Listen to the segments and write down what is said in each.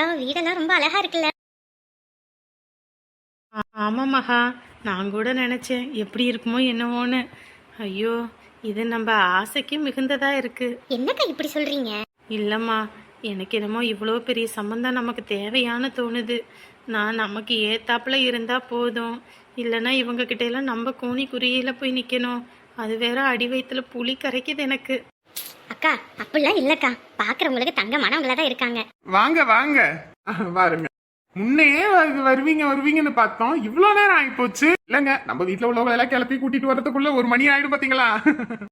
அக்கா வீடெல்லாம் ரொம்ப அழகா இருக்குல்ல? ஆமாம் மகா நான் கூட நினச்சேன். எப்படி இருக்குமோ என்னவோன்னு. ஐயோ இது நம்ம ஆசைக்கு மிகுந்ததா இருக்கு. என்னக்கா இப்படி சொல்றீங்க? இல்லைம்மா எனக்கு என்னமோ இவ்வளோ பெரிய சம்மந்தம் நமக்கு தேவையான்னு தோணுது. நான் நமக்கு ஏத்தாப்புல இருந்தா போதும். இல்லைன்னா இவங்க கிட்ட எல்லாம் நம்ம கூனி குறியில போய் நிற்கணும் அது வேற அடி வயித்துல புளி கரைக்குது எனக்கு. அக்கா அப்படிலாம் இல்லக்கா. பாக்குறவங்களுக்கு தங்கமானவங்களா தான் இருக்காங்க. வாங்க வாங்க. வாருங்க. முன்னையே வ- வருவீங்க வருவீங்கன்னு பார்த்தோம். இவ்வளவு நேரம் ஆகி போச்சு இல்லங்க நம்ம வீட்ல உள்ளவங்க எல்லாம் கிளப்பி கூட்டிட்டு வரதுக்குள்ள ஒரு மணி ஆயிடும் பாத்தீங்களா?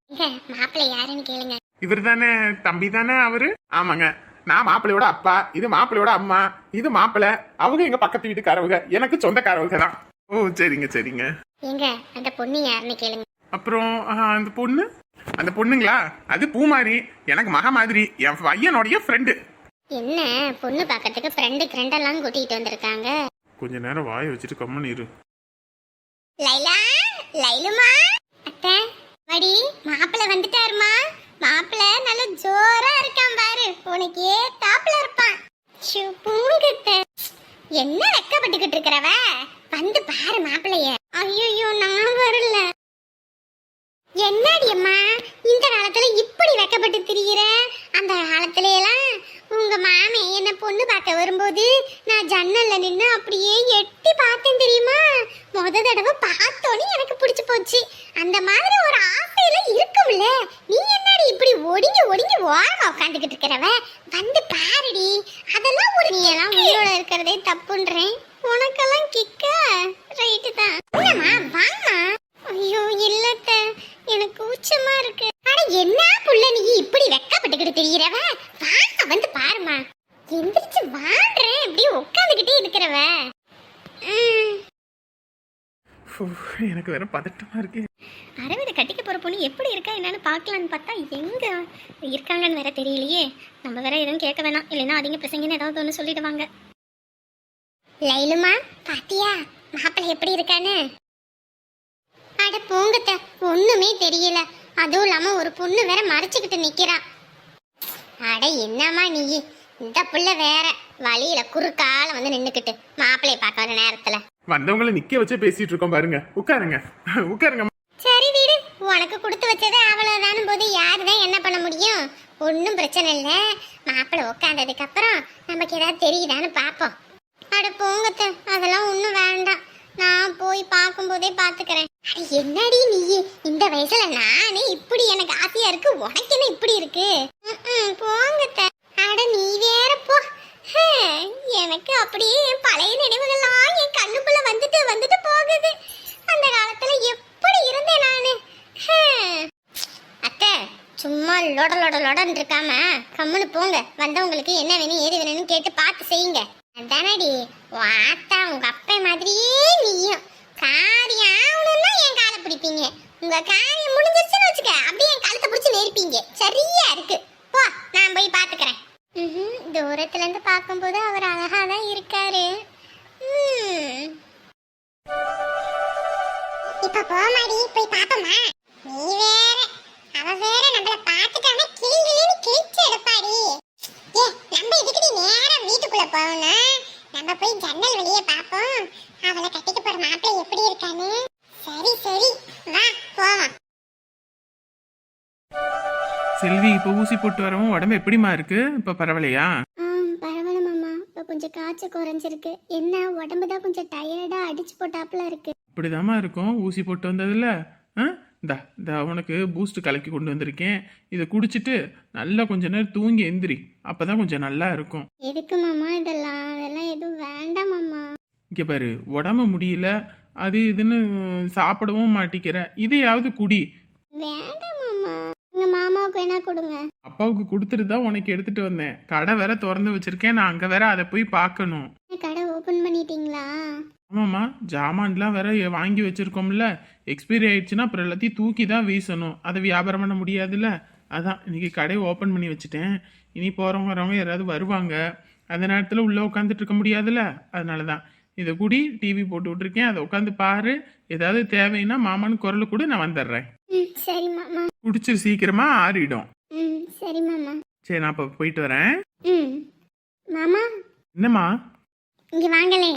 இங்க மாப்பிள்ளை யாருன்னு கேளுங்க. இவர் தானே தம்பி தானே அவரு? ஆமாங்க. நான் மாப்பிள்ளையோட அப்பா இது மாப்பிள்ளையோட அம்மா இது மாப்பிள்ளை. அவங்க எங்க பக்கத்து வீட்டுக்காரவங்க. எனக்கு சொந்தக்காரவங்க தான். ஓ சரிங்க சரிங்க. எங்க அந்த பொண்ணு யாருன்னு கேளுங்க. அப்புறம் அஹ், அந்த பொண்ணு? அந்த பொண்ணுங்களா? அது பூமாரி. எனக்கு மக மாதிரி. என் பையனுடைய ஃப்ரெண்டு என்ன? பொண்ணு பார்க்கறதுக்கு ஃப்ரெண்டு ஃப்ரெண்டெல்லாம் கூட்டிகிட்டு வந்திருக்காங்க. கொஞ்ச நேரம் வாயை வச்சுட்டு கம்மன் இரு. லைலா? லைலுமா? அத்தை மடி மாப்பிள்ளை வந்துட்டாருமா? மாப்பிள்ளை நல்ல ஜோரா இருக்கான் பாரு. உனக்கு ஏத்தாப்புல இருப்பான். ஷூ, பூங்கத்த. என்ன வெக்கப்பட்டுக்கிட்டு இருக்கிறவ வந்து பாரு மாப்பிள்ளைய ஐயோ நான் வரல என்னடி அம்மா இந்த காலத்துல இப்படி வெக்கப்பட்டு திரியிற அந்த காலத்துல எல்லாம் உங்க மாமே என்ன பொண்ணு பார்க்க வரும்போது நான் ஜன்னல்ல நின்னு அப்படியே எட்டி பார்த்தேன் தெரியுமா முத தடவை பார்த்தோன்னே எனக்கு பிடிச்சு போச்சு அந்த மாதிரி ஒரு ஆசையில இருக்கும்ல நீ என்னடி இப்படி ஒடிங்கி ஒடிங்கி ஓரமா உட்காந்துக்கிட்டு இருக்கிறவ வந்து பாருடி அதெல்லாம் ஒரு நீ எல்லாம் உயிரோட இருக்கிறதே தப்புன்றேன். உனக்கெல்லாம் கிக்க. ரைட்டு தான். என்னம்மா வாமா ஐயோ இல்லத்த. எனக்கு கூச்சமா இருக்கு. அட என்ன புள்ள நீ இப்படி வெக்கப்பட்டுக்கிட்டு தெரியறவ? வாங்க வந்து பாருமா எந்திரிச்சு வாடுறேன் இப்படி உட்காந்துக்கிட்டே இருக்கிறவ. எனக்கு வேற பதட்டமா இருக்கு. அரவிந்த் கட்டிக்க போற பொண்ணு எப்படி இருக்கா என்னன்னு பார்க்கலான்னு பார்த்தா எங்க இருக்காங்கன்னு வேற தெரியலையே. நம்ம வேற எதுவும் கேட்க வேணாம். இல்லைன்னா அதிக பிரசங்கன்னு ஏதாவது ஒன்று சொல்லிடுவாங்க. லைலுமா பாத்தியா? மாப்பிள்ளை எப்படி இருக்கான்னு? அட போங்கத்த ஒண்ணுமே தெரியல. அதுவும் இல்லாம ஒரு பொண்ணு வேற மறைச்சுக்கிட்டு நிக்கிறா. அட என்னம்மா நீ? இந்த புள்ள வேற வழியில குறுக்கால வந்து நின்னுக்கிட்டு மாப்பிள்ளைய பார்க்க வர நேரத்துல. வந்தவங்கள நிக்க வச்சே பேசிட்டு இருக்கோம் பாருங்க. உட்காருங்க. உட்காருங்க. சரி வீடு. உனக்கு கொடுத்து வச்சது அவ்வளவுதான போது யார் தான் என்ன பண்ண முடியும்? ஒன்றும் பிரச்சனை இல்லை. மாப்பிள்ளை உட்காந்ததுக்கு அப்புறம் நமக்கு ஏதாவது தெரியுதான்னு பார்ப்போம் அட போங்கத்த அதெல்லாம் ஒன்றும் வேண்டாம். நான் போய் பார்க்கும்போதே பார்த்துக்கிறேன் என்னடி நீ? இந்த வயசுல நானே இப்படி எனக்கு ஆசையா இருக்கு உனக்கு என்ன இப்படி இருக்கு ம்ம், போங்கத்த அட நீ வேற போ ஹம், எனக்கு அப்படியே என் பழைய நினைவுகள்லாம் என் கண்ணுக்குள்ள வந்துட்டு வந்துட்டு போகுது அந்த காலத்துல எப்படி இருந்தேன் நானு ஹம். அத்தை சும்மா லொட லொட லொடன்னு இருக்காம கம்முன்னு போங்க. வந்தவங்களுக்கு என்ன வேணும் ஏது வேணும்னு கேட்டு பார்த்து செய்யுங்க. அதானடி வாத்தா உங்க அப்பா மாதிரியே நீயும். காரியம் ஆகணும்னா என் காலை பிடிப்பீங்க. உங்க காரியம் முடிஞ்சிருச்சுன்னு வச்சுக்க அப்படியே என் கழுத்தை பிடிச்சி நெருப்பீங்க. சரியா இருக்கு. போ நான் போய் பாத்துக்கிறேன் ம் தூரத்துல இருந்து பார்க்கும்போது அவர் அழகா தான் இருக்காரு இப்ப போமாடி போய் பாப்போமா? நீ வேற அவ வேற நம்மள பாத்துட்டானா கிளிகிளின்னு கிழிச்சு எடுப்பாடி ஏ நம்ம இதுக்குடி நேரா போகணும் நம்ம போய் ஜன்னல் வழியே பாப்போம் அவளை கட்டிக்க போற மாப்பிள்ளை எப்படி இருக்கான்னு? சரி சரி. வா போவோம். செல்வி இப்ப ஊசி போட்டு வரவும் உடம்பு எப்படிமா இருக்கு? இப்ப பரவாயில்லையா? பரவாயில்ல மாமா. இப்போ கொஞ்சம் காய்ச்சல் குறைஞ்சிருக்கு. என்ன உடம்பு தான் கொஞ்சம் டயர்டா அடிச்சு போட்டாப்புல இருக்கு. அப்படிதாம்மா இருக்கும். ஊசி போட்டு வந்ததுல. ஆ? இந்தா இந்த உனக்கு பூஸ்ட் கலக்கி கொண்டு வந்திருக்கேன். இதை குடிச்சிட்டு நல்லா கொஞ்ச நேரம் தூங்கி எந்திரி. அப்பதான் கொஞ்சம் நல்லா இருக்கும். எதுக்கு மாமா இதெல்லாம்? அதெல்லாம் எதுவும் வேண்டாம் மாமா. இங்க பாரு உடம்பு முடியல. அது இதுன்னு சாப்பிடவும் மாட்டிக்கிற. இதையாவது குடி. வேண்டாம் மாமா. எங்க மாமாவுக்கு என்ன கொடுங்க. அப்பாவுக்கு கொடுத்துட்டு தான் உனக்கு எடுத்துட்டு வந்தேன். கடை வேற திறந்து வச்சிருக்கேன். நான் அங்க வேற அதை போய் பார்க்கணும். கடை ஓபன் பண்ணிட்டீங்களா? ஆமாம்மா ஜாமான்லாம் வேற வாங்கி வச்சிருக்கோம்ல. எக்ஸ்பைரி ஆயிடுச்சுன்னா அப்புறம் எல்லாத்தையும் தூக்கி தான் வீசணும். அதை வியாபாரம் பண்ண முடியாதுல்ல? அதான் இன்னைக்கு கடையை ஓப்பன் பண்ணி வச்சுட்டேன். இனி போகிறவங்க வரவங்க யாராவது வருவாங்க. அந்த நேரத்தில் உள்ளே உட்காந்துட்டு இருக்க முடியாதுல்ல? அதனால தான் இதை குடி டிவி போட்டு விட்டுருக்கேன். அதை உட்காந்து பாரு. ஏதாவது தேவைன்னா மாமான்னு குரல் கூட நான் வந்துடுறேன். சரி மாமா. குடிச்சு சீக்கிரமா ஆறிடும். சரி மாமா. சரி நான் இப்போ போயிட்டு வரேன். மாமா. என்னம்மா? இங்க வாங்களே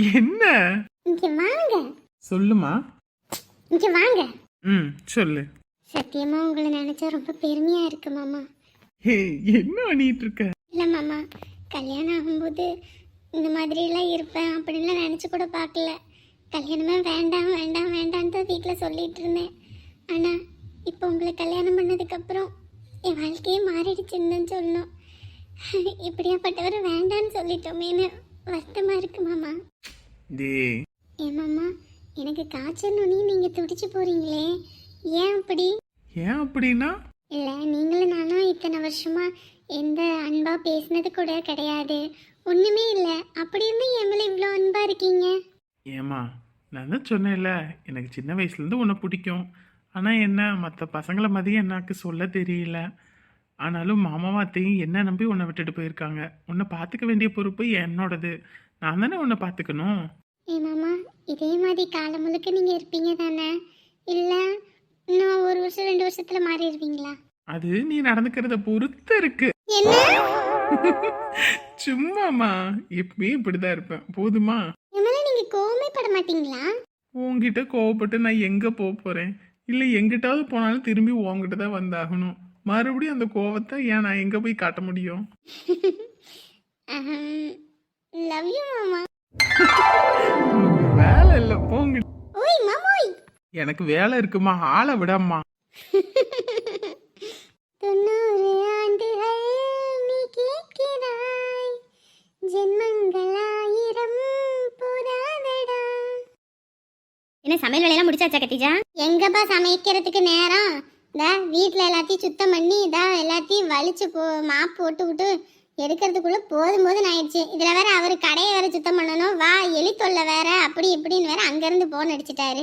என்ன? இங்க வாங்க. சொல்லுமா. இங்க வாங்க. ம் சொல்லு. சத்தியமா உங்களை நினைச்சா ரொம்ப பெருமையா இருக்கு மாமா. ஹே என்ன பண்ணிட்டு இருக்க? இல்ல மாமா. கல்யாணம் ஆகும்போது இந்த மாதிரி எல்லாம் இருப்பேன் அப்படின்லாம் நினைச்சு கூட பார்க்கல. கல்யாணமே வேண்டாம் வேண்டாம் வேண்டாம் தான் வீட்டில் சொல்லிட்டு இருந்தேன். ஆனா இப்போ உங்களை கல்யாணம் பண்ணதுக்கு அப்புறம் என் வாழ்க்கையே மாறிடுச்சுன்னு தான் சொல்லணும். இப்படியாப்பட்டவர் வேண்டான்னு சொல்லிட்டோமேன்னு வருத்தமா இருக்கு மாமா. டே. ஏன் மாமா எனக்கு காய்ச்சல் நுனி நீங்க துடிச்சு போறீங்களே. ஏன் அப்படி? ஏன் அப்படின்னா? இல்லை நீங்களும் நானும் இத்தனை வருஷமா எந்த அன்பா பேசினது கூட கிடையாது. ஒண்ணுமே இல்லை. அப்படி இருந்து என் மேல இவ்வளோ அன்பா இருக்கீங்க? ஏமா நான் தான் சொன்னேன்ல எனக்கு சின்ன வயசுலேருந்து உன்னை பிடிக்கும். ஆனால் என்ன மற்ற பசங்களை மதியம் எனக்கு சொல்ல தெரியல. ஆனாலும் மாமாவும் அத்தையும் என்ன நம்பி உன்னை விட்டுட்டு போயிருக்காங்க? உன்னை பார்த்துக்க வேண்டிய பொறுப்பு என்னோடது. நான் தானே உன்னை பார்த்துக்கணும்? ஏ மாமா இதே மாதிரி காலம் முழுக்க நீங்க இருப்பீங்க தானே? இல்ல இன்னும் ஒரு வருஷம் ரெண்டு வருஷத்துல மாறிடுவீங்களா? அது நீ நடந்துக்கிறத பொறுத்து இருக்கு. சும்மாமா எப்பயும் இப்படிதான் இருப்பேன். போதுமா? நீங்க கோவமே பட மாட்டீங்களா? உன்கிட்ட கோவப்பட்டு நான் எங்கே போக போகிறேன் இல்லை எங்கிட்டாவது போனாலும் திரும்பி உன்கிட்ட தான் வந்தாகணும். மறுபடியும் அந்த கோவத்தை ஏன் நான் எங்கே போய் காட்ட முடியும்? லவ் யூ மாமா. வேலை இல்லை போங்க. ஓய் மாமோய். எனக்கு வேலை இருக்குமா? ஆளை விடம்மா தொண்ணூறு ஆண்டுகள் நீ கேட்கிறாய். ஜென்மங்கள் ஆயிரம் போதாதடா என்ன சமையல் வேலையெல்லாம் முடிச்சாச்சா கத்திஜா? எங்கப்பா சமைக்கிறதுக்கு நேரம்? இதா வீட்டில் எல்லாத்தையும் சுத்தம் பண்ணி இதான் எல்லாத்தையும் வலிச்சு போ மாப் போட்டு விட்டு எடுக்கிறதுக்குள்ள போதும் போதும் ஆயிடுச்சு. இதில் வேற அவர் கடையை வேற சுத்தம் பண்ணணும். வா எலி தொல்லை வேற அப்படி இப்படின்னு வேற அங்கேருந்து போன் அடிச்சிட்டாரு.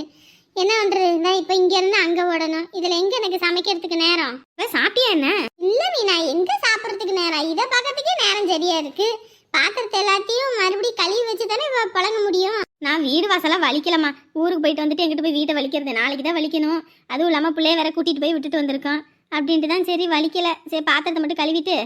என்ன பண்ணுறது நான் இப்போ இங்கேருந்து அங்கே ஓடணும். இதில் எங்கே எனக்கு சமைக்கிறதுக்கு நேரம்? இப்போ சாப்பிட்டியா என்ன? இல்லை நீ நான் எங்கே சாப்பிட்றதுக்கு நேரம்? இதை பார்க்கறதுக்கே நேரம் சரியா இருக்கு. பாத்திரத்தை எல்லாத்தையும் மறுபடியும் கழுவி வச்சு தானே இவ பழக முடியும் நான் வீடு வாசலாம் வலிக்கலம்மா. ஊருக்கு போயிட்டு வந்துட்டு எங்கிட்ட போய் வீட்டை வலிக்கிறது. நாளைக்கு தான் வலிக்கணும். அதுவும் இல்லாமல் பிள்ளைய வேற கூட்டிட்டு போய் விட்டுட்டு வந்திருக்கோம் அப்படின்ட்டு தான் சரி வலிக்கல. சரி பாத்திரத்தை மட்டும் கழுவிட்டு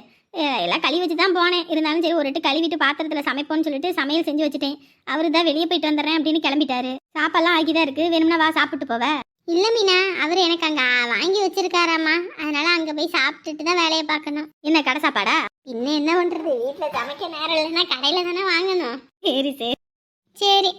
எல்லாம் கழுவி வச்சு தான் போனேன். இருந்தாலும் சரி ஒரு எட்டு கழுவிட்டு பாத்திரத்தில் சமைப்போம்னு சொல்லிட்டு சமையல் செஞ்சு வச்சுட்டேன். அவரு தான் வெளியே போயிட்டு வந்துடுறேன் அப்படின்னு கிளம்பிட்டாரு. சாப்பாடுலாம் ஆக்கி தான் இருக்கு. வேணும்னா வா சாப்பிட்டு போவ. இல்ல மீனா அவர் எனக்கு அங்க வாங்கி வச்சிருக்காராமா அதனால அங்க போய் சாப்பிட்டுட்டு தான் வேலையை பார்க்கணும். என்ன கடை சாப்பாடா? இன்னும் என்ன பண்றது? வீட்டுல சமைக்க நேரம் இல்லைன்னா கடையில தானே வாங்கணும். சரி சரி. சரி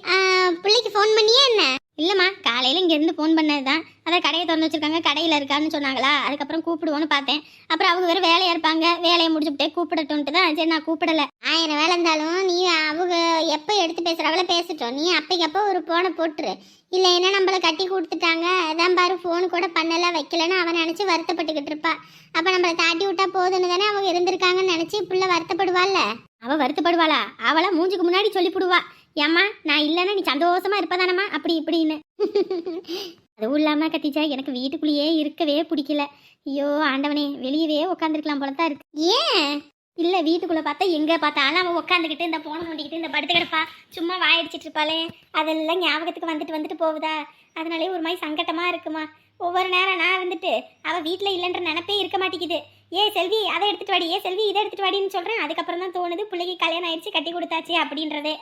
பிள்ளைக்கு ஃபோன் பண்ணியே என்ன? இல்லைம்மா காலையில் இங்கேருந்து ஃபோன் பண்ணது தான் அதான் கடையை திறந்து வச்சிருக்காங்க கடையில் இருக்கான்னு சொன்னாங்களா? அதுக்கப்புறம் கூப்பிடுவோன்னு பார்த்தேன். அப்புறம் அவங்க வேறு வேலையாக இருப்பாங்க வேலையை முடிச்சுவிட்டே கூப்பிடட்டும்ட்டு தான் சரி நான் கூப்பிடல. ஆயிரம் வேலை இருந்தாலும் நீ அவங்க எப்போ எடுத்து பேசுகிறாங்களோ பேசிட்டோம். நீ அப்பைக்கு அப்போ ஒரு ஃபோனை போட்டுரு. இல்லைன்னா நம்மள கட்டி கொடுத்துட்டாங்க? அதான் பாரு ஃபோன் கூட பண்ணலை வைக்கலன்னு அவன் நினச்சி வருத்தப்பட்டுக்கிட்டு இருப்பா. அப்போ நம்மளை தாட்டி விட்டா போதுன்னு தானே அவங்க இருந்திருக்காங்கன்னு நினச்சி புள்ள வருத்தப்படுவாள்ல? அவள் வருத்தப்படுவாளா? அவளா மூஞ்சுக்கு முன்னாடி சொல்லிவிடுவா ஏம்மா நான் இல்லைன்னா நீ சந்தோஷமா இருப்பதானம்மா? அப்படி இப்படின்னு. அதுவும் இல்லாமல் கத்திச்சா எனக்கு வீட்டுக்குள்ளேயே இருக்கவே பிடிக்கல. ஐயோ ஆண்டவனே வெளியவே உட்காந்துருக்கலாம் போல தான் இருக்கு. ஏன்? இல்லை வீட்டுக்குள்ளே பார்த்தா எங்கே பார்த்தாலும் அவன் உட்காந்துக்கிட்டு இந்த போன நோண்டிக்கிட்டு இந்த படுத்து கிடப்பா. சும்மா வாயடிச்சிட்டு இருப்பாளே. அதெல்லாம் ஞாபகத்துக்கு வந்துட்டு வந்துட்டு போகுதா? அதனாலே ஒரு மாதிரி சங்கட்டமாக இருக்குமா? ஒவ்வொரு நேரம் நான் வந்துட்டு அவள் வீட்டில் இல்லைன்ற நினப்பே இருக்க மாட்டேங்குது. ஏ செல்வி அதை எடுத்துட்டு வாடி. ஏ செல்வி இதை எடுத்துட்டு வாடின்னு சொல்கிறேன் அதுக்கப்புறம் தான் தோணுது பிள்ளைக்கு கல்யாணம் ஆயிடுச்சு கட்டி கொடுத்தாச்சு அப்படின்றதே.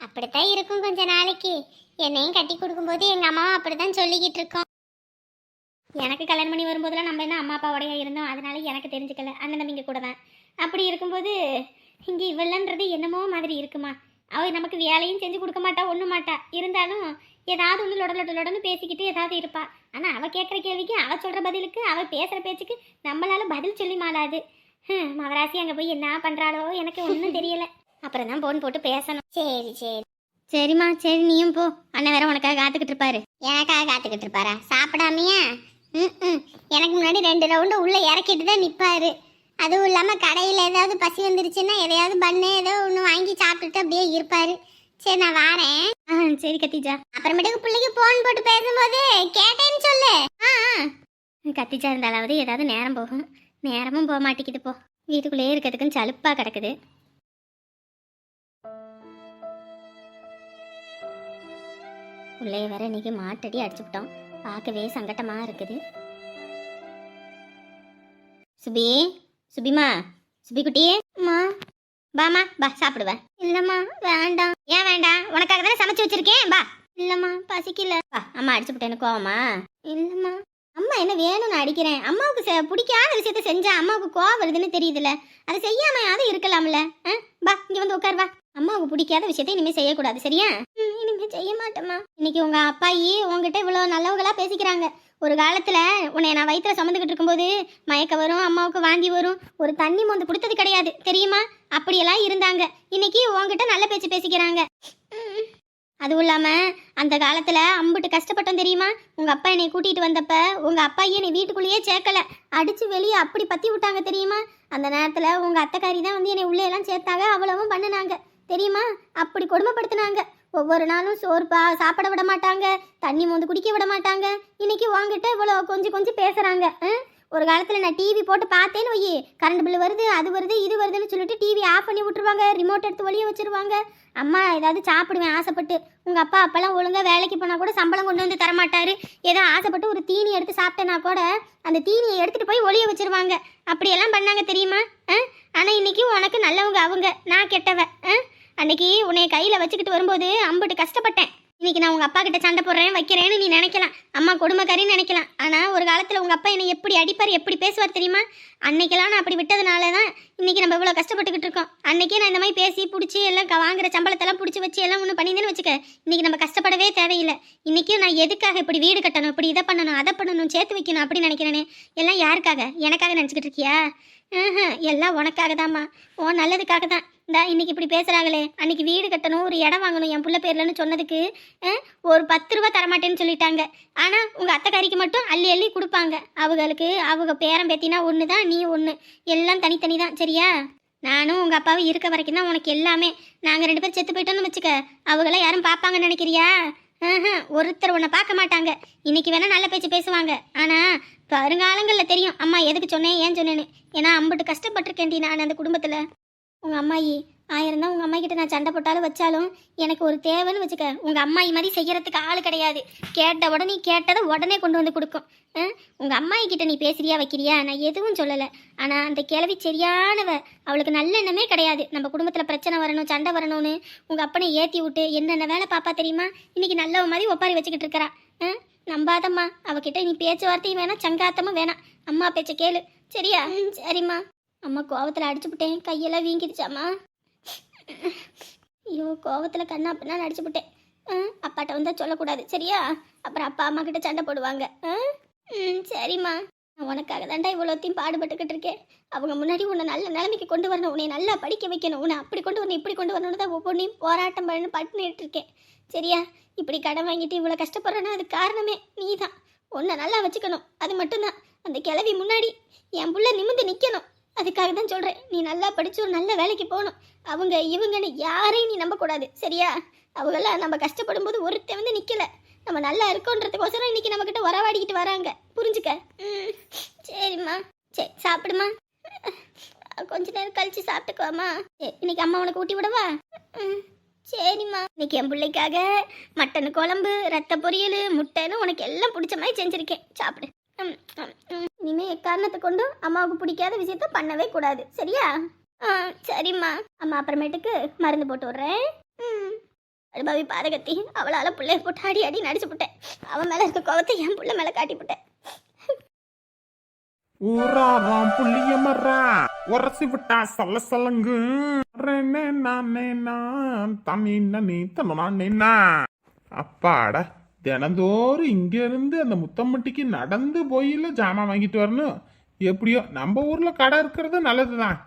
அப்படித்தான் இருக்கும் கொஞ்ச நாளைக்கு. என்னையும் கட்டி கொடுக்கும்போது எங்கள் அம்மாவும் அப்படிதான் சொல்லிக்கிட்டு இருக்கோம். எனக்கு கல்யாணம் பண்ணி வரும்போதெல்லாம் நம்ம என்ன அம்மா அப்பாவோடய இருந்தோம்? அதனால எனக்கு தெரிஞ்சுக்கல. அண்ணன் தம்பிங்க கூட தான் அப்படி இருக்கும்போது இங்கே இவளன்றது என்னமோ மாதிரி இருக்குமா? அவ நமக்கு வேலையும் செஞ்சு கொடுக்க மாட்டா ஒன்றும் மாட்டா. இருந்தாலும் ஏதாவது ஒன்று லொட லொட லொடன்னு பேசிக்கிட்டு ஏதாவது இருப்பா. ஆனால் அவள் கேட்குற கேள்விக்கு அவள் சொல்கிற பதிலுக்கு அவள் பேசுகிற பேச்சுக்கு நம்மளால பதில் சொல்லி மாளாது. ஹம், மகராசி அங்கே போய் என்ன பண்ணுறாளோ எனக்கு ஒன்றும் தெரியல. அப்புறம் தான் ஃபோன் போட்டு பேசணும். சரி சரி. சரிம்மா சரி நீயும் போ. அண்ணன் வேற உனக்காக காத்துக்கிட்டு இருப்பாரு. எனக்காக காத்துக்கிட்டு இருப்பாரா? சாப்பிடாமையா? ம் ம் எனக்கு முன்னாடி ரெண்டு ரவுண்டு உள்ள இறக்கிட்டு தான் நிற்பாரு அதுவும் இல்லாமல் கடையில் ஏதாவது பசி வந்துருச்சுன்னா எதையாவது பண்ணு ஏதோ ஒன்று வாங்கி சாப்பிட்டுட்டு அப்படியே இருப்பாரு. சரி நான் வாரேன். ஆ சரி கத்திஜா. அப்புறமேட்டுக்கு பிள்ளைக்கு ஃபோன் போட்டு பேசும்போது கேட்டேன்னு சொல்லு. ஆ. கத்திச்சா இருந்தாலாவது ஏதாவது நேரம் போகும். நேரமும் போக மாட்டேங்குது போ. வீட்டுக்குள்ளேயே இருக்கிறதுக்குன்னு சலுப்பாக கிடக்குது. பிள்ளைய வேற இன்னைக்கு மாட்டடி அடிச்சுவிட்டோம் பார்க்கவே சங்கட்டமா இருக்குது. சுபி சுபிமா சுபி குட்டியே அம்மா வாமா பா சாப்பிடுவேன் இல்லம்மா வேண்டாம். ஏன் வேண்டாம்? உனக்காக தானே சமைச்சு வச்சிருக்கேன் பா இல்லம்மா பசிக்கல. பா அம்மா அடிச்சுவிட்டேன்னு கோவமா? இல்லம்மா. அம்மா என்ன வேணும்னு அடிக்கிறேன். அம்மாவுக்கு பிடிக்காத விஷயத்த செஞ்சா அம்மாவுக்கு கோவம் வருதுன்னு தெரியுதுல அதை செய்யாம அது இருக்கலாம்ல? பா இங்க வந்து உட்கார் வா. அம்மாவுக்கு பிடிக்காத விஷயத்த இனிமே செய்யக்கூடாது சரியா? இனிமே செய்ய மாட்டேம்மா. இன்னைக்கு உங்க அப்பாயி உங்ககிட்ட இவ்வளவு நல்லவங்களா பேசிக்கிறாங்க. ஒரு காலத்தில் உன்னை நான் வயிற்றில் சுமந்துக்கிட்டு இருக்கும்போது மயக்க வரும் அம்மாவுக்கு வாந்தி வரும் ஒரு தண்ணி மொந்து கொடுத்தது கிடையாது தெரியுமா? அப்படியெல்லாம் இருந்தாங்க. இன்னைக்கு உன்கிட்ட நல்ல பேச்சு பேசிக்கிறாங்க. அதுவும் இல்லாமல் அந்த காலத்தில் அம்புட்டு கஷ்டப்பட்டோம் தெரியுமா? உங்கள் அப்பா என்னை கூட்டிகிட்டு வந்தப்ப உங்கள் அப்பா என்னை வீட்டுக்குள்ளேயே சேர்க்கல. அடித்து வெளியே அப்படி பற்றி விட்டாங்க தெரியுமா? அந்த நேரத்தில் உங்கள் அத்தைக்காரி தான் வந்து என்னை உள்ளே எல்லாம் சேர்த்தாங்க அவ்வளவும் பண்ணினாங்க. தெரியுமா? அப்படி கொடுமைப்படுத்தினாங்க. ஒவ்வொரு நாளும் சோறுப்பா சாப்பிட விட மாட்டாங்க. தண்ணி மோந்து குடிக்க விட மாட்டாங்க. இன்னைக்கு உங்ககிட்ட இவ்வளோ கொஞ்சம் கொஞ்சம் பேசுகிறாங்க ஒரு காலத்தில் நான் டிவி போட்டு பார்த்தேன்னு வையே. கரண்ட் பில் வருது அது வருது இது வருதுன்னு சொல்லிட்டு டிவி ஆஃப் பண்ணி விட்டுருவாங்க ரிமோட் எடுத்து வெளியே வச்சிருவாங்க. அம்மா ஏதாவது சாப்பிடுவேன் ஆசைப்பட்டு. உங்கள் அப்பா அப்பெல்லாம் ஒழுங்காக வேலைக்கு போனால் கூட சம்பளம் கொண்டு வந்து தரமாட்டார். ஏதோ ஆசைப்பட்டு ஒரு தீனி எடுத்து சாப்பிட்டேன்னா கூட அந்த தீனியை எடுத்துகிட்டு போய் ஒளிய வச்சிருவாங்க. அப்படியெல்லாம் பண்ணாங்க தெரியுமா ஆ? ஆனா உனக்கு நல்லவங்க அவங்க நான் கெட்டவ ஆ? அன்னைக்கு உன்னை கையில் வச்சுக்கிட்டு வரும்போது அம்புட்டு கஷ்டப்பட்டேன். இன்னைக்கு நான் உங்கள் அப்பா கிட்ட சண்டை போடுறேன் வைக்கிறேன்னு நீ நினைக்கலாம். அம்மா கொடுமைக்காரின்னு நினைக்கலாம். ஆனால் ஒரு காலத்தில் உங்கள் அப்பா என்னை எப்படி அடிப்பார் எப்படி பேசுவார் தெரியுமா? அன்னைக்கெல்லாம் நான் அப்படி விட்டதுனால தான் இன்னைக்கு நம்ம இவ்வளோ கஷ்டப்பட்டுக்கிட்டு இருக்கோம். அன்னைக்கே நான் இந்த மாதிரி பேசி பிடிச்சி எல்லாம் வாங்குற சம்பளத்தெல்லாம் பிடிச்சி வச்சு எல்லாம் ஒன்று பண்ணியிருந்தேன்னு வச்சுக்க இன்னைக்கு நம்ம கஷ்டப்படவே தேவையில்லை. இன்னைக்கு நான் எதுக்காக இப்படி வீடு கட்டணும் இப்படி இதை பண்ணணும் அதை பண்ணணும் சேர்த்து வைக்கணும் அப்படின்னு நினைக்கிறேனே. எல்லாம் யாருக்காக? எனக்காக நினச்சிக்கிட்டு இருக்கியா? எல்லாம் உனக்காக தான்மா ஓ நல்லதுக்காக தான் இந்தா இன்னைக்கு இப்படி பேசுகிறாங்களே அன்னைக்கு வீடு கட்டணும் ஒரு இடம் வாங்கணும் என் பிள்ளை பேர்லன்னு சொன்னதுக்கு ஒரு பத்து ரூபா தரமாட்டேன்னு சொல்லிட்டாங்க. ஆனால் உங்கள் அத்தைக்காரிக்கு மட்டும் அள்ளி அள்ளி கொடுப்பாங்க. அவங்களுக்கு அவங்க பேரன் பேத்தினா ஒன்று தான் நீ ஒன்று எல்லாம் தனித்தனி தான் சரியா? நானும் உங்கள் அப்பாவும் இருக்க வரைக்கும் தான் உனக்கு எல்லாமே. நாங்கள் ரெண்டு பேரும் செத்து போயிட்டோம்னு வச்சுக்க அவங்கள யாரும் பார்ப்பாங்கன்னு நினைக்கிறியா? ஒருத்தர் உன்னை பார்க்க மாட்டாங்க. இன்னைக்கு வேணா நல்ல பேச்சு பேசுவாங்க. ஆனால் வருங்காலங்களில் தெரியும் அம்மா எதுக்கு சொன்னேன் ஏன் சொன்னேன்னு. ஏன்னா அம்பிட்டு கஷ்டப்பட்டிருக்கேன்டி நான் அந்த குடும்பத்தில். உங்கள் அம்மாயி. ஆயிரம் தான் உங்கள் அம்மா கிட்ட நான் சண்டை போட்டாலும் வச்சாலும் எனக்கு ஒரு தேவைன்னு வச்சுக்க. உங்கள் அம்மாயி மாதிரி செய்கிறதுக்கு ஆள் கிடையாது. கேட்ட உடனே கேட்டதை உடனே கொண்டு வந்து கொடுக்கும். உங்கள் அம்மாயி கிட்ட நீ பேசுறியா வைக்கிறியா? நான் எதுவும் சொல்லலை. ஆனால் அந்த கிழவி சரியானவ. அவளுக்கு நல்ல எண்ணமே கிடையாது. நம்ம குடும்பத்தில் பிரச்சனை வரணும் சண்டை வரணும்னு. உங்கள் அப்பனை ஏற்றி விட்டு என்னென்ன வேலை பாப்பா தெரியுமா? இன்றைக்கி நல்லவ மாதிரி ஒப்பாரி வச்சுக்கிட்டு இருக்கிறா. ஆ? நம்பாதம்மா. அவகிட்ட நீ பேச்சுவார்த்தையும் வேணாம் சங்காத்தமும் வேணாம். அம்மா பேச்ச கேளு. சரியா? ம், சரிம்மா. அம்மா கோவத்தில் அடிச்சு விட்டேன் கையெல்லாம் வீங்கிடுச்சாம்மா. ஐயோ கோவத்தில் கண்ணா அப்படின்னா அடிச்சு விட்டேன் அப்பாட்ட வந்தால் சொல்லக்கூடாது சரியா? அப்புறம் அப்பா அம்மா கிட்ட சண்டை போடுவாங்க. ஆ? ம் சரிம்மா. உனக்காக தாண்டா இவ்வளோத்தையும் பாடுபட்டுக்கிட்டு இருக்கேன். அவங்க முன்னாடி உன்னை நல்ல நிலைமைக்கு கொண்டு வரணும் உன்னை நல்லா படிக்க வைக்கணும். உன்னை அப்படி கொண்டு வரணும் இப்படி கொண்டு வரணும்னு தான் ஒவ்வொன்றையும் போராட்டம் பண்ணு பண்ணிட்டு இருக்கேன். சரியா? இப்படி கடன் வாங்கிட்டு இவ்வளோ கஷ்டப்படுறேன்னா அது காரணமே நீ தான் உன்னை நல்லா வச்சுக்கணும். அது மட்டும்தான். அந்த கிளவி முன்னாடி என் புள்ள நிமிந்து நிற்கணும் அதுக்காக தான் சொல்கிறேன் நீ நல்லா படித்து ஒரு நல்ல வேலைக்கு போகணும். அவங்க இவங்கன்னு யாரையும் நீ நம்பக்கூடாது. சரியா? அவங்களாம் நம்ம கஷ்டப்படும் போது ஒருத்தன் வந்து நிற்கலை நம்ம நல்லா இருக்கோன்றதுக்கோசரம் இன்னைக்கு நம்மக்கிட்ட உறவாடிக்கிட்டு வராங்க. புரிஞ்சுக்க? ம். சரிம்மா. சரி சாப்பிடுமா? கொஞ்ச நேரம் கழிச்சு சாப்பிட்டுக்குவாமா இன்னைக்கு அம்மா உனக்கு ஊட்டி விடவா? ம். சரிம்மா. இன்னைக்கு என் பிள்ளைக்காக மட்டன் குழம்பு ரத்த பொரியல் முட்டைன்னு உனக்கு எல்லாம் பிடிச்ச மாதிரி செஞ்சுருக்கேன். சாப்பிடு. இனிமே எக்காரணத்தை கொண்டு அம்மாவுக்கு பிடிக்காத விஷயத்த பண்ணவே கூடாது. சரியா? ஆ சரிம்மா. அம்மா அப்புறமேட்டுக்கு மருந்து போட்டு விட்றேன். ம். அனுபவி பாதகத்தி அவளால பிள்ளைய போட்டு அடி அடி நடிச்சு போட்டேன். அவன் மேல இருக்க கோவத்தை என் பிள்ளை மேல காட்டி போட்டேன். ஊராராம் புள்ளிய மரா உரசி விட்டா சொல்ல சலங்கு. நானே நான் தனி நனி. அப்பாடா. தினந்தோறும் இங்கேருந்து அந்த முத்தம்பட்டிக்கு நடந்து போயில ஜாமான் வாங்கிட்டு வரணும். எப்படியோ நம்ம ஊரில் கடை இருக்கிறது நல்லதுதான்.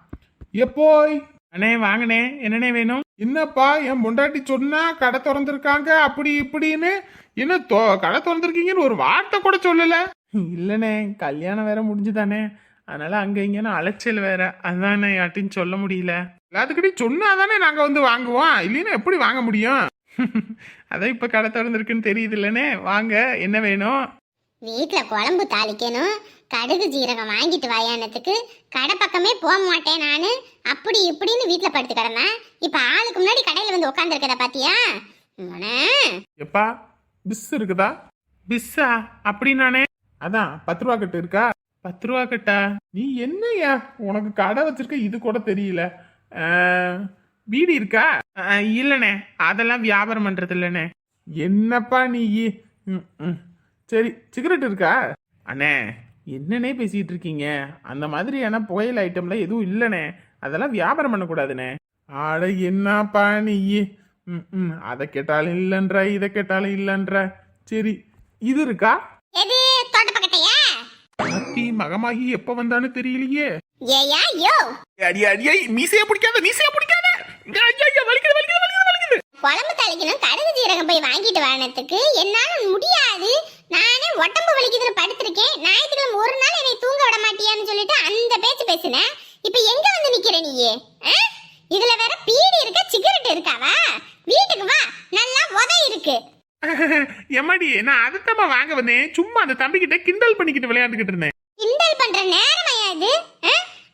எப்போய் அண்ணே வாங்கண்ணே என்னண்ணே வேணும்? என்னப்பா என் பொண்டாட்டி சொன்னா கடை திறந்துருக்காங்க அப்படி இப்படின்னு? என்ன தொ கடை திறந்துருக்கீங்கன்னு ஒரு வார்த்தை கூட சொல்லல. இல்லைண்ணே கல்யாணம் வேற முடிஞ்சுதானே. அதனால அங்க இங்கன்னு அலைச்சல் வேற. அதுதானே யார்ட்டையும் சொல்ல முடியல. எல்லாத்துக்கிட்டையும் சொன்னாதானே நாங்க வந்து வாங்குவோம். இல்லைன்னா எப்படி வாங்க முடியும்? அதான் இப்ப கடை திறந்திருக்குன்னு தெரியுது இல்லைண்ணே வாங்க என்ன வேணும்? வீட்டில் குழம்பு தாளிக்கணும். கடுகு ஜீரகம் வாங்கிட்டு வாயானத்துக்கு கடை பக்கமே போக மாட்டேன் நான். அப்படி இப்படின்னு வீட்டில் படுத்து கிடந்தேன். இப்போ ஆளுக்கு முன்னாடி கடையில் வந்து உட்காந்துருக்கத பாத்தியா? எப்பா பிஸ் இருக்குதா? பிஸ்ஸா? அப்படின்னானே. அதான் பத்து ரூபா கட்டு இருக்கா? பத்து ரூபா கட்டா? நீ என்னய்யா? உனக்கு கடை வச்சிருக்க இது கூட தெரியல. வீடு இருக்கா? இல்லைண்ணே அதெல்லாம் வியாபாரம் பண்றது இல்லைண்ணே என்னப்பா நீ. சரி சிகரெட் இருக்கா? அண்ணே என்னண்ணே பேசிட்டு இருக்கீங்க? அந்த மாதிரியான புகையில ஐட்டம்ல எதுவும் இல்லைண்ணே அதெல்லாம் வியாபாரம் பண்ணக்கூடாதுண்ணே ஆட என்னப்பா நீ? ம், ம். அதை கேட்டாலும் இல்லைன்ற இதை கேட்டாலும் இல்லைன்ற. சரி இது இருக்கா? அத்தி மகமாகி எப்ப வந்தான்னு தெரியலையே. ஏயா யோ. அடி அடியை மீசைய பிடிக்காத மீசைய பிடிக்காத. குழம்பு தாளிக்கணும் கடுகு ஜீரகம் போய் வாங்கிட்டு வானத்துக்கு என்னால முடியாது. நானே உடம்பு வலிக்குதுன்னு படுத்திருக்கேன். ஞாயிற்றுக்கிழமை ஒரு நாள் என்னை தூங்க விட மாட்டியான்னு சொல்லிட்டு அந்த பேச்சு பேசுனேன். இப்ப எங்க வந்து நிக்கிற நீயே? இதுல வேற பீடி இருக்க சிகரெட் இருக்காவா? வீட்டுக்கு வா நல்லா உத இருக்கு. எம்மாடி நான் அதைத்தம்மா வாங்க வந்தேன். சும்மா அந்த தம்பிக்கிட்ட கிண்டல் பண்ணிக்கிட்டு விளையாண்டுக்கிட்டு இருந்தேன். கிண்டல் பண்ற நேரமையா இது?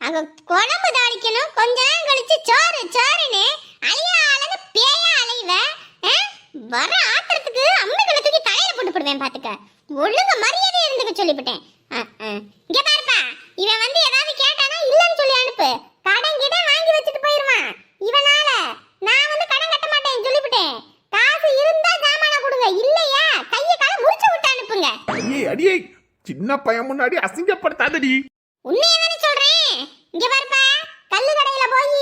அங்க குழம்பு தாளிக்கணும். கொஞ்ச நேரம் கழிச்சு சோறு சோறுன்னு அலையா அழகு பேயா அலைவ? வர ஆத்திரத்துக்கு அம்மிகளை தூக்கி தலையில போட்டு போடுவேன் பாத்துக்க. ஒழுங்க மரியாதை இருந்துக்க சொல்லிவிட்டேன். இங்க பாருப்பா இவன் வந்து ஏதாவது கேட்டானா இல்லன்னு சொல்லி அனுப்பு. கடன் கிட்ட வாங்கி வச்சுட்டு போயிருவான். இவனால நான் வந்து கடன் கட்ட மாட்டேன் சொல்லிவிட்டேன். காசு இருந்தா ஜாமான கொடுங்க இல்லையா? கைய கால முறிச்சு விட்டு அனுப்புங்க. ஐயே அடியே. சின்ன பையன் முன்னாடி அசிங்கப்படுத்தாதடி. உண்மையை தானே சொல்றேன் இங்க பாருப்பா கல்லு கடையில போய்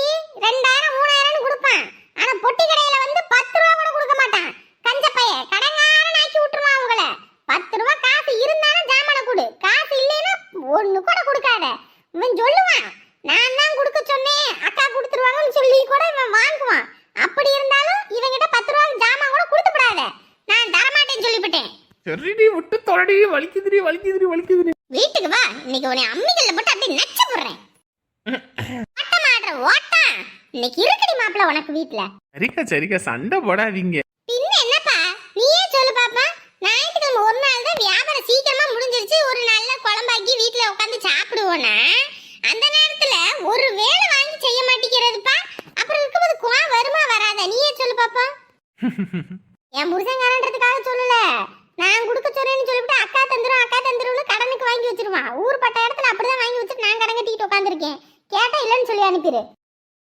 ரெண்டாயிரம் மூணாயிரம்னு கொடுப்பான் ஆனா பொட்டி கடையில வந்து பத்து ரூபா கூட கொடுக்க மாட்டான் கஞ்ச பைய கடங்காரன் ஆக்கி விட்டுருவான் உங்களை பத்து ரூபா காசு இருந்தாலும் ஜாமான கொடு காசு இல்லைன்னா ஒண்ணு கூட கொடுக்காத இவன் சொல்லுவான் நான் தான் கொடுக்க சொன்னேன் அக்கா கொடுத்துருவாங்கன்னு சொல்லி கூட இவன் வாங்குவான் அப்படி இருந்தாலும் இவன்கிட்ட பத்து ரூபா ஜாமான் கூட கொடுத்துப்படாத நான் தரமாட்டேன்னு சொல்லிவிட்டேன் சரிடி விட்டு தொடடி வலிக்குதுடி வலிக்குதுடி வீட்டுக்கு வா. இன்னைக்கு உன்னை அம்மிகள்ல போட்டு அப்படியே நச்சு போடுறேன். ஓட்டம் ஆடுற ஓட்டம் இன்னைக்கு இருக்குடி மாப்பிள்ள உனக்கு வீட்ல. சரிக்கா சரிக்கா. சண்டை போடாதீங்க. பின்ன என்னப்பா? நீயே சொல்லு பாப்பா. ஞாயிற்றுக்கிழமை ஒரு நாள் தான் வியாபாரம் சீக்கிரமா முடிஞ்சிருச்சு. ஒரு நல்ல குழம்பாக்கி வீட்ல உட்காந்து சாப்பிடுவோனா அந்த நேரத்துல ஒரு வேளை வாங்கி செய்ய மாட்டேங்கிறதுப்பா. அப்புறம் இருக்கும்போது குவா வருமா வராதா? நீயே சொல்லு பாப்பா. என் புருஷன்காரன்றதுக்காக சொல்லல. நான் கொடுக்க சொல்றேன்னு சொல்லிவிட்டு அக்கா தந்துரும் அக்கா தந்துரும்னு கடனுக்கு வாங்கி வச்சிருவான் ஊர் பட்ட இடத்துல அப்படிதான் வாங்கி வச்சுட்டு நான் கடன் கட்டிட்டு உட்காந்துருக்கேன் கேட்டா இல்லைன்னு சொல்லி அனுப்பிடு